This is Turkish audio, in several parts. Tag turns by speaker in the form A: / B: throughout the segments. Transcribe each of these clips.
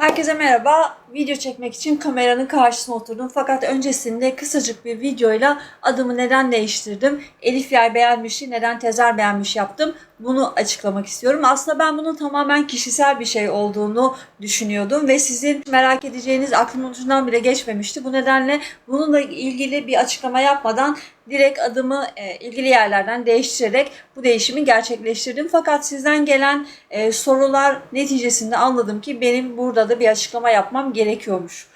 A: Herkese merhaba. Video çekmek için kameranın karşısına oturdum. Fakat öncesinde kısacık bir videoyla adımı neden değiştirdim? Elif Yay beğenmişi neden Tezer beğenmiş yaptım? Bunu açıklamak istiyorum. Aslında ben bunun tamamen kişisel bir şey olduğunu düşünüyordum ve sizin merak edeceğiniz aklımın ucundan bile geçmemişti. Bu nedenle bununla ilgili bir açıklama yapmadan direkt adımı e, ilgili yerlerden değiştirerek bu değişimi gerçekleştirdim. Fakat sizden gelen e, sorular neticesinde anladım ki benim burada da bir açıklama yapmam gerekiyormuş.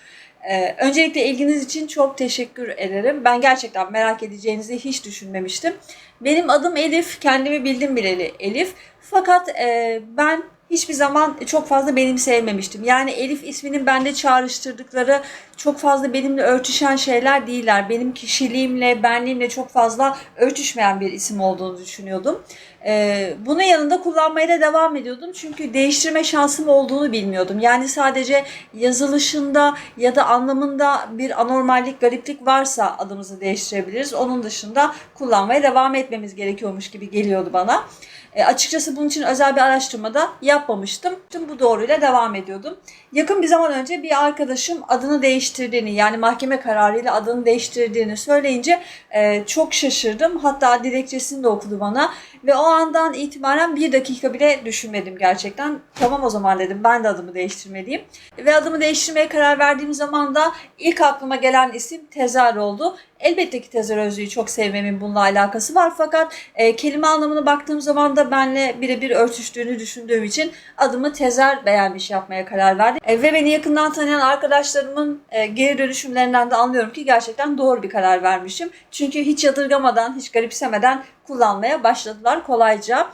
A: E, öncelikle ilginiz için çok teşekkür ederim. Ben gerçekten merak edeceğinizi hiç düşünmemiştim. Benim adım Elif, kendimi bildim bileli Elif. Fakat e, ben hiçbir zaman çok fazla benim sevmemiştim. Yani Elif isminin bende çağrıştırdıkları çok fazla benimle örtüşen şeyler değiller. Benim kişiliğimle, benliğimle çok fazla örtüşmeyen bir isim olduğunu düşünüyordum. Ee, bunun yanında kullanmaya da devam ediyordum. Çünkü değiştirme şansım olduğunu bilmiyordum. Yani sadece yazılışında ya da anlamında bir anormallik, gariplik varsa adımızı değiştirebiliriz. Onun dışında kullanmaya devam etmemiz gerekiyormuş gibi geliyordu bana. E, açıkçası bunun için özel bir araştırma da yapmamıştım. Tüm bu doğruyla devam ediyordum. Yakın bir zaman önce bir arkadaşım adını değiştirdiğini yani mahkeme kararıyla adını değiştirdiğini söyleyince e, çok şaşırdım. Hatta dilekçesini de okudu bana ve o andan itibaren bir dakika bile düşünmedim gerçekten. Tamam o zaman dedim ben de adımı değiştirmeliyim. Ve adımı değiştirmeye karar verdiğim zaman da ilk aklıma gelen isim Tezer oldu. Elbette ki Tezer Özlü'yü çok sevmemin bununla alakası var fakat e, kelime anlamına baktığım zaman da benle birebir örtüştüğünü düşündüğüm için adımı Tezer beğenmiş yapmaya karar verdim. E, ve beni yakından tanıyan arkadaşlarımın e, geri dönüşümlerinden de anlıyorum ki gerçekten doğru bir karar vermişim. Çünkü hiç yadırgamadan, hiç garipsemeden kullanmaya başladılar kolayca.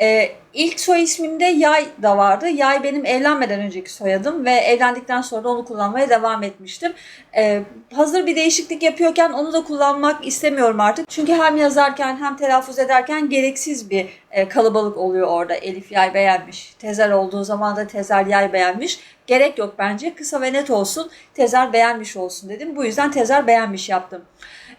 A: Ee, ilk soy ismimde Yay da vardı. Yay benim evlenmeden önceki soyadım ve evlendikten sonra da onu kullanmaya devam etmiştim. Ee, hazır bir değişiklik yapıyorken onu da kullanmak istemiyorum artık. Çünkü hem yazarken hem telaffuz ederken gereksiz bir e, kalabalık oluyor orada. Elif Yay beğenmiş. Tezer olduğu zaman da Tezer Yay beğenmiş. Gerek yok bence. Kısa ve net olsun. Tezer beğenmiş olsun dedim. Bu yüzden Tezer beğenmiş yaptım.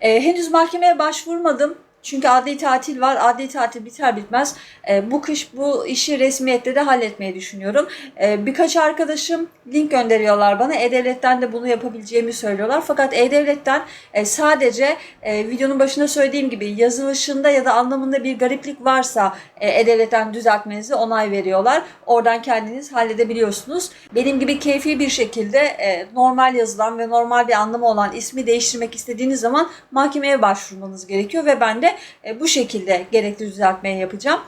A: Ee, henüz mahkemeye başvurmadım. Çünkü adli tatil var. Adli tatil biter bitmez e, bu kış bu işi resmiyette de halletmeyi düşünüyorum. E, birkaç arkadaşım link gönderiyorlar bana. E-Devlet'ten de bunu yapabileceğimi söylüyorlar. Fakat E-Devlet'ten e, sadece e, videonun başında söylediğim gibi yazılışında ya da anlamında bir gariplik varsa e, E-Devlet'ten düzeltmenizi onay veriyorlar. Oradan kendiniz halledebiliyorsunuz. Benim gibi keyfi bir şekilde e, normal yazılan ve normal bir anlamı olan ismi değiştirmek istediğiniz zaman mahkemeye başvurmanız gerekiyor ve ben de e, bu şekilde gerekli düzeltmeyi yapacağım.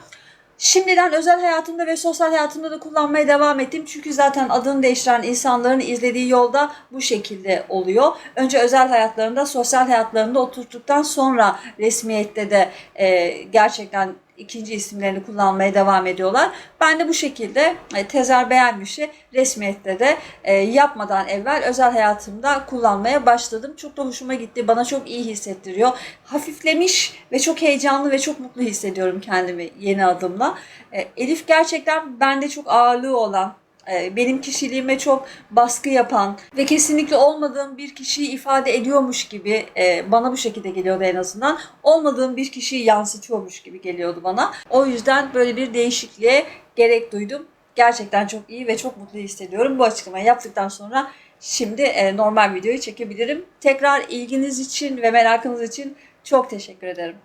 A: Şimdiden özel hayatımda ve sosyal hayatımda da kullanmaya devam ettim. Çünkü zaten adını değiştiren insanların izlediği yolda bu şekilde oluyor. Önce özel hayatlarında, sosyal hayatlarında oturttuktan sonra resmiyette de e, gerçekten ikinci isimlerini kullanmaya devam ediyorlar. Ben de bu şekilde e, Tezer Beğenmiş'i resmiyette de e, yapmadan evvel özel hayatımda kullanmaya başladım. Çok da hoşuma gitti. Bana çok iyi hissettiriyor. Hafiflemiş ve çok heyecanlı ve çok mutlu hissediyorum kendimi yeni adımla. E, Elif gerçekten bende çok ağırlığı olan benim kişiliğime çok baskı yapan ve kesinlikle olmadığım bir kişiyi ifade ediyormuş gibi e, bana bu şekilde geliyordu en azından. Olmadığım bir kişiyi yansıtıyormuş gibi geliyordu bana. O yüzden böyle bir değişikliğe gerek duydum. Gerçekten çok iyi ve çok mutlu hissediyorum. Bu açıklamayı yaptıktan sonra şimdi e, normal videoyu çekebilirim. Tekrar ilginiz için ve merakınız için çok teşekkür ederim.